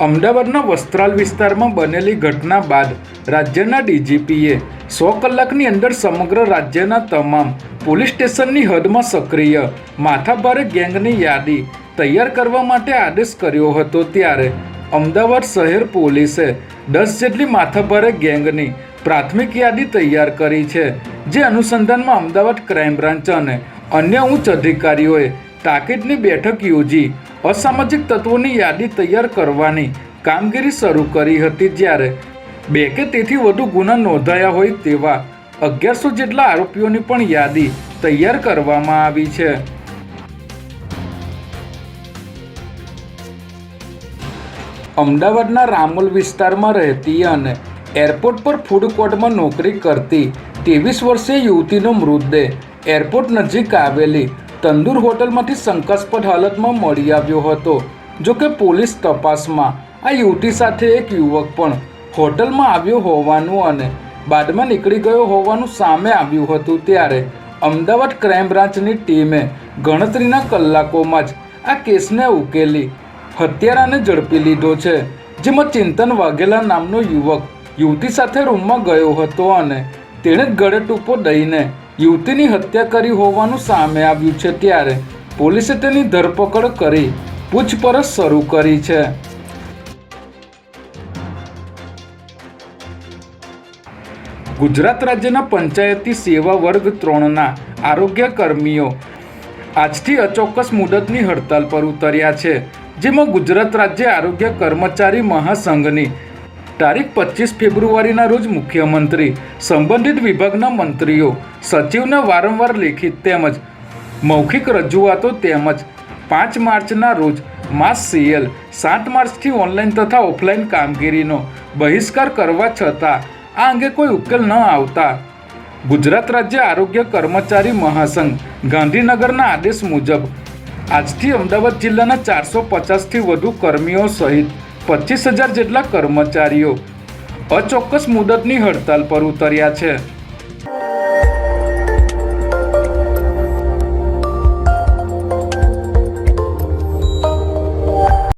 અમદાવાદના વસ્ત્રાલ વિસ્તારમાં બનેલી ઘટના બાદ રાજ્યના ડીજીપીએ સો કલાકની અંદર સમગ્ર રાજ્યના તમામ પોલીસ સ્ટેશનની હદમાં સક્રિય માથાભારે ગેંગની યાદી તૈયાર કરવા માટે આદેશ કર્યો હતો ત્યારે અમદાવાદ શહેર પોલીસે દસ જેટલી માથાભારે ગેંગની પ્રાથમિક યાદી તૈયાર કરી છે, જે અનુસંધાનમાં અમદાવાદ ક્રાઇમ બ્રાન્ચ અને અન્ય ઉચ્ચ અધિકારીઓએ તાકીદની બેઠક યોજી અસામાજિક તત્વોની યાદી તૈયાર કરવાની કામગીરી શરૂ કરી હતી જ્યારે બે કે તેથી વધુ ગુના નોંધાયા હોય તેવા અગિયારસો જેટલા આરોપીઓની પણ યાદી તૈયાર કરવામાં આવી છે. અમદાવાદના રામોલ વિસ્તારમાં રહેતી અને એરપોર્ટ પર ફૂડ કોર્ટમાં નોકરી કરતી ત્રેવીસ વર્ષીય યુવતીનો મૃતદેહ એરપોર્ટ નજીક આવેલી તંદુર હોટલમાંથી શંકાસ્પદ હાલતમાં મળી આવ્યો હતો. જો કે પોલીસ તપાસમાં આ યુવતી સાથે એક યુવક પણ હોટલમાં આવ્યો હોવાનું અને બાદમાં નીકળી ગયો હોવાનું સામે આવ્યું હતું ત્યારે અમદાવાદ ક્રાઇમ બ્રાન્ચની ટીમે ગણતરીના કલાકોમાં જ આ કેસને ઉકેલી હત્યારાને ઝડપી લીધો છે. જેમાં ચિંતન વાઘેલા નામનો યુવક યુવતી સાથે રૂમમાં ગયો હતો અને તેણે જ ગળે ટૂંપો દઈને યુવતીની હત્યા કરી હોવાનું સામે આવ્યું છે ત્યારે પોલીસે તેની ધરપકડ કરી પૂછપરછ શરૂ કરી છે. ગુજરાત રાજ્યના પંચાયતી સેવા વર્ગ ત્રણના આરોગ્ય કર્મીઓ આજથી અચોક્કસ મુદતની હડતાલ પર ઉતર્યા છે, જેમાં ગુજરાત રાજ્ય આરોગ્ય કર્મચારી મહાસંઘની તારીખ પચીસ ફેબ્રુઆરીના રોજ મુખ્યમંત્રી, સંબંધિત વિભાગના મંત્રીઓ, સચિવને વારંવાર લેખિત તેમજ મૌખિક રજૂઆતો તેમજ પાંચ માર્ચના રોજ માસ સીએલ, સાત માર્ચથી ઓનલાઈન તથા ઓફલાઈન કામગીરીનો બહિષ્કાર કરવા છતાં આ અંગે કોઈ ઉકેલ ન આવતા. ગુજરાત રાજ્ય આરોગ્ય કર્મચારી મહાસંઘ, ગાંધીનગરના આદેશ મુજબ આજથી અમદાવાદ જિલ્લાના ચારસો પચાસથી વધુ કર્મીઓ સહિત પચીસ હજાર જેટલા કર્મચારીઓ અચોક્કસ મુદતની હડતાલ પર ઉતર્યા છે.